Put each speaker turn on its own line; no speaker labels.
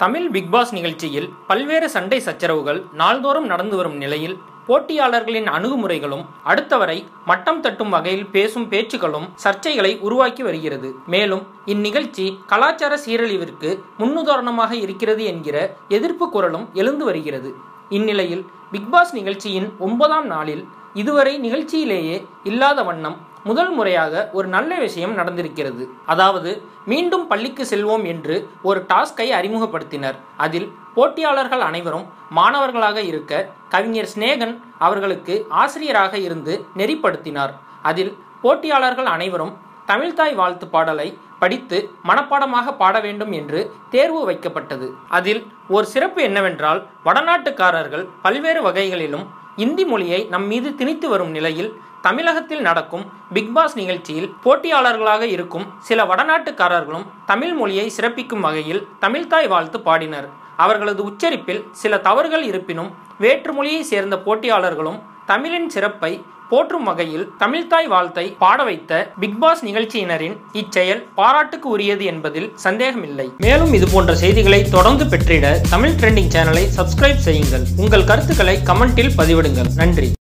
Tamil Bigg Boss நிகழ்ச்சியில் பல்வேறு சண்டை சச்சரவுகள் நாள்தோறும் நடந்து வரும் நிலையில் போட்டியாளர்களின் அணுகுமுறைகளும் அடுத்தவரை மட்டம் தட்டும் வகையில் பேசும் பேச்சுக்களும் சர்ச்சைகளை உருவாக்கி வருகிறது. மேலும் இந்நிகழ்ச்சி கலாச்சார சீரழிவிற்கு முன்னுதாரணமாக இருக்கிறது என்கிற எதிர்ப்பு குரலும் எழுந்து வருகிறது. இந்நிலையில் பிக்பாஸ் நிகழ்ச்சியின் ஒன்பதாம் நாளில் இதுவரை நிகழ்ச்சியிலேயே இல்லாத வண்ணம் முதல் முறையாக ஒரு நல்ல விஷயம் நடந்திருக்கிறது. அதாவது மீண்டும் பள்ளிக்கு செல்வோம் என்று ஒரு டாஸ்கை அறிமுகப்படுத்தினர். அதில் போட்டியாளர்கள் அனைவரும் மாணவர்களாக இருக்க கவிஞர் சிநேகன் அவர்களுக்கு ஆசிரியராக இருந்து நெறிப்படுத்தினார். அதில் போட்டியாளர்கள் அனைவரும் தமிழ்தாய் வாழ்த்து பாடலை படித்து மனப்பாடமாக பாட வேண்டும் என்று தேர்வு வைக்கப்பட்டது. அதில் ஒரு சிறப்பு என்னவென்றால் வடநாட்டுக்காரர்கள் பல்வேறு வகைகளிலும் இந்தி மொழியை நம் மீது திணித்து வரும் நிலையில் தமிழகத்தில் நடக்கும் பிக்பாஸ் நிகழ்ச்சியில் போட்டியாளர்களாக இருக்கும் சில வடநாட்டுக்காரர்களும் தமிழ் மொழியை சிறப்பிக்கும் வகையில் தமிழ்தாய் வாழ்த்து பாடினர். அவர்களது உச்சரிப்பில் சில தவறுகள் இருப்பினும் வேற்றுமொழியை சேர்ந்த போட்டியாளர்களும் தமிழின் சிறப்பை போற்றும் வகையில் தமிழ்தாய் வாழ்த்தை பாட வைத்த பிக்பாஸ் நிகழ்ச்சியினரின் இச்செயல் பாராட்டுக்கு உரியது என்பதில் சந்தேகமில்லை. மேலும் இது போன்ற செய்திகளை தொடர்ந்து பெற்றிட தமிழ் ட்ரெண்டிங் சேனலை சப்ஸ்கிரைப் செய்யுங்கள். உங்கள் கருத்துக்களை கமெண்டில் பதிவிடுங்கள். நன்றி.